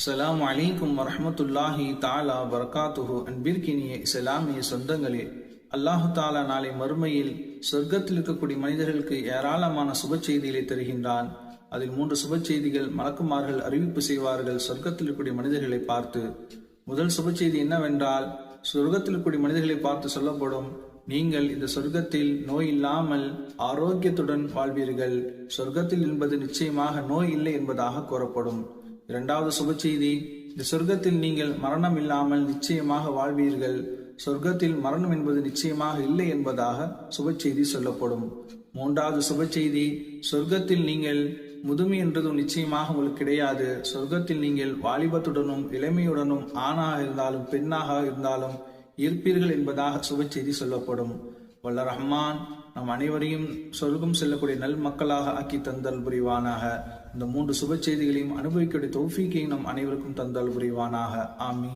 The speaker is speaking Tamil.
அஸ்லாம் அலைக்கும் வரமத்துல்லாஹி தாலா வரகாத்துஹு. அன்பிற்கினிய இஸ்லாமிய சொந்தங்களே அல்லாஹு தாலா நாளை மறுமையில் சொர்க்கத்தில் இருக்கக்கூடிய மனிதர்களுக்கு ஏராளமான சுப செய்திகளை தருகின்றான். அதில் மூன்று சுப செய்திகள் மலக்குமார்கள் அறிவிப்பு செய்வார்கள் சொர்க்கத்தில் இருக்கக்கூடிய மனிதர்களை பார்த்து. முதல் சுப செய்தி என்னவென்றால் சொர்க்கத்தில் இருக்கக்கூடிய மனிதர்களை பார்த்து சொல்லப்படும் நீங்கள் இந்த சொர்க்கத்தில் நோய் இல்லாமல் ஆரோக்கியத்துடன் வாழ்வீர்கள். சொர்க்கத்தில் என்பது நிச்சயமாக நோய் இல்லை என்பதாக கூறப்படும். இரண்டாவது சுப செய்தி இந்த சொர்க்கத்தில் நீங்கள் மரணம் இல்லாமல் நிச்சயமாக வாழ்வீர்கள். சொர்க்கத்தில் மரணம் என்பது நிச்சயமாக இல்லை என்பதாக சுப செய்தி சொல்லப்படும். மூன்றாவது சுப செய்தி சொர்க்கத்தில் நீங்கள் முதுமை என்றதும் நிச்சயமாக உங்களுக்கு கிடையாது. சொர்க்கத்தில் நீங்கள் வாலிபத்துடனும் இளமையுடனும் ஆணாக இருந்தாலும் பெண்ணாக இருந்தாலும் இருப்பீர்கள் என்பதாக சுப செய்தி சொல்லப்படும். வல்ல ரஹ்மான் நம் அனைவரையும் சொர்க்கம் செல்லக்கூடிய நல் மக்களாக ஆக்கி தந்தல் புரிவானாக. இந்த மூன்று சுப செய்திகளையும் அனுபவிக்கக்கூடிய தௌஃபீக்கையும் நம் அனைவருக்கும் தந்தல் புரிவானாக. ஆமி